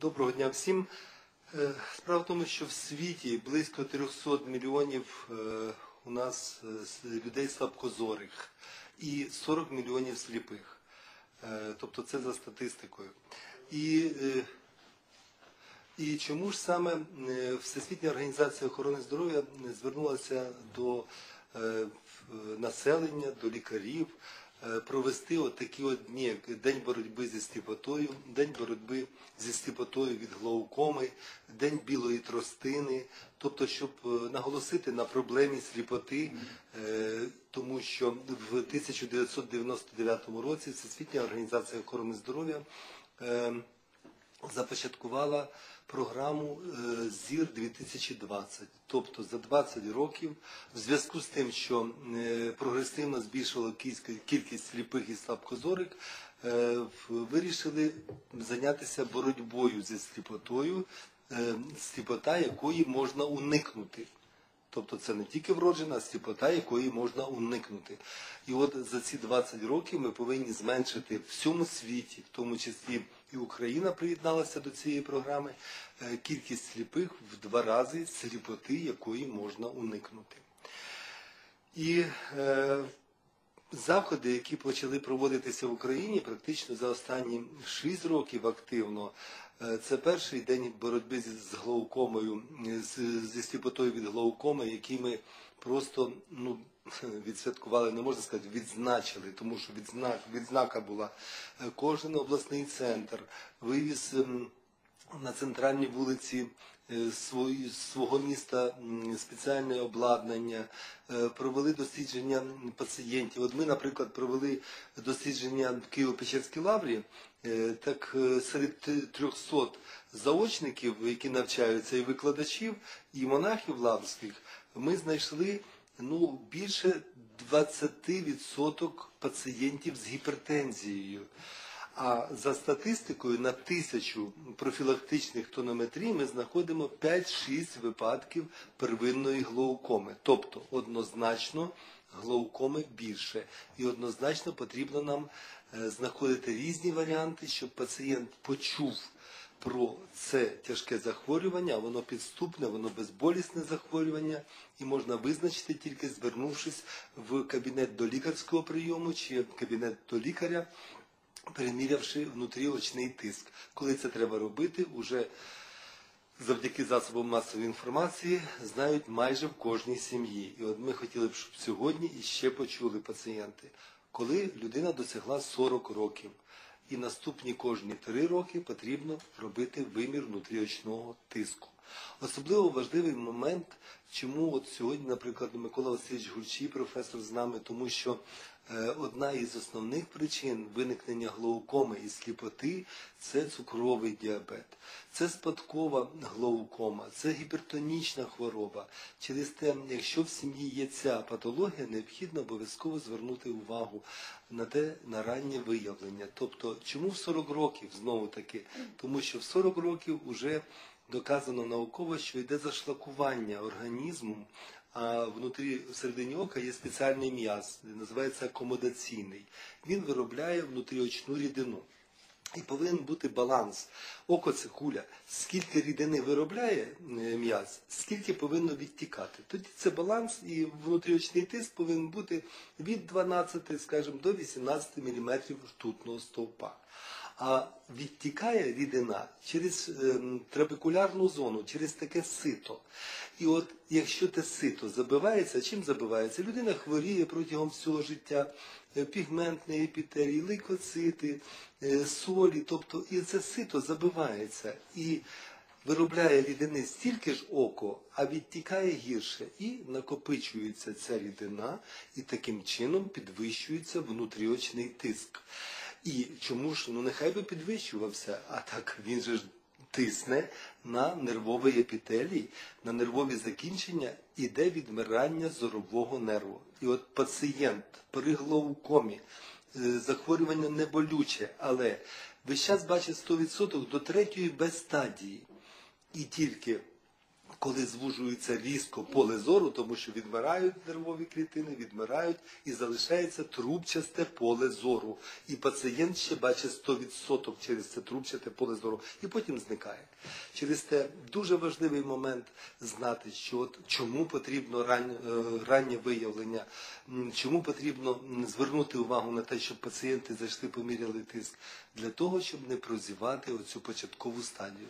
Доброго дня всім. Е, Справа в тому, що в світі близько 300 мільйонів е, у нас е, людей слабкозорих і 40 мільйонів сліпих. Тобто це за статистикою. І, і чому ж саме Всесвітня організація охорони здоров'я звернулася до населення, до лікарів провести от такі от дні, як День боротьби зі сліпотою, День боротьби зі сліпотою від глаукоми, День білої тростини, тобто, щоб е, наголосити на проблемі сліпоти, е, тому що в 1999 році Всесвітня організація охорони здоров'я е, започаткувала програму е, ЗІР 2020. Тобто за 20 років, в зв'язку з тим, що е, прогресивно збільшила кілька- кількість сліпих і слабкозорих, е, вирішили зайнятися боротьбою зі сліпотою, сліпота якої можна уникнути. Тобто це не тільки вроджена а сліпота, якої можна уникнути. І от за ці 20 років ми повинні зменшити в всьому світі, в тому числі і Україна приєдналася до цієї програми, е, кількість сліпих в два рази сліпоти, якої можна уникнути. І е, заходи, які почали проводитися в Україні практично за останні 6 років активно. Е, Це перший день боротьби з глаукомою, е, зі сліпотою від глаукоми, який ми просто ну, відсвяткували, не можна сказати, відзначили, тому що відзна, відзнака була. Е, Кожен обласний центр вивіз на центральній вулиці е, свого міста спеціальне обладнання, е, провели дослідження пацієнтів. От ми, наприклад, провели дослідження в Києво-Печерській лаврі, е, так серед т- 300 заочників, які навчаються, і викладачів, і монахів лаврських, ми знайшли ну, більше 20% пацієнтів з гіпертензією. А за статистикою на тисячу профілактичних тонометрій ми знаходимо 5-6 випадків первинної глаукоми. Тобто однозначно глаукоми більше. І однозначно потрібно нам е, знаходити різні варіанти, щоб пацієнт почув про це тяжке захворювання, воно підступне, воно безболісне захворювання, і можна визначити тільки звернувшись в кабінет до лікарського прийому чи в кабінет до лікаря, перемірявши внутріочний тиск. Коли це треба робити, уже завдяки засобам масової інформації знають майже в кожній сім'ї. І от ми хотіли б, щоб сьогодні іще почули пацієнти, коли людина досягла 40 років. І наступні кожні три роки потрібно робити вимір внутріочного тиску. Особливо важливий момент, чому от сьогодні, наприклад, Микола Васильович Гульчий, професор з нами, тому що е, одна із основних причин виникнення глаукоми і сліпоти це цукровий діабет, це спадкова глаукома, це гіпертонічна хвороба. Через те, якщо в сім'ї є ця патологія, необхідно обов'язково звернути увагу на те на раннє виявлення. Тобто, чому в 40 років знову таки? Тому що в 40 років вже доказано науково, що йде зашлакування організму, а внутрі всередині ока є спеціальний м'яз, називається акомодаційний. Він виробляє внутріочну рідину. І повинен бути баланс. Око це куля. Скільки рідини виробляє е, м'яз, скільки повинно відтікати. Тоді це баланс, і внутріочний тиск повинен бути від 12, скажімо, до 18 мм ртутного стовпа. А відтікає рідина через ем, трабекулярну зону, через таке сито. І от якщо те сито забивається, чим забивається? Людина хворіє протягом всього життя, е, пігментний епітерій, лейкоцити, е, солі, тобто і це сито забивається. І виробляє рідини стільки ж око, а відтікає гірше. І накопичується ця рідина, і таким чином підвищується внутріочний тиск. І чому ж, ну нехай би підвищувався, а так він же ж тисне на нервовий епітелій, на нервові закінчення, іде відмирання зорового нерву. І от пацієнт при глаукомі, е, захворювання не болюче, але весь час бачить 100% до третьої без стадії. І тільки коли звужується різко поле зору, тому що відмирають нервові клітини, відмирають і залишається трубчасте поле зору. І пацієнт ще бачить 100% через це трубчасте поле зору, і потім зникає. Через те дуже важливий момент знати, що от чому потрібно е, раннє виявлення, чому потрібно звернути увагу на те, щоб пацієнти зайшли, поміряли тиск, для того, щоб не прозівати оцю початкову стадію.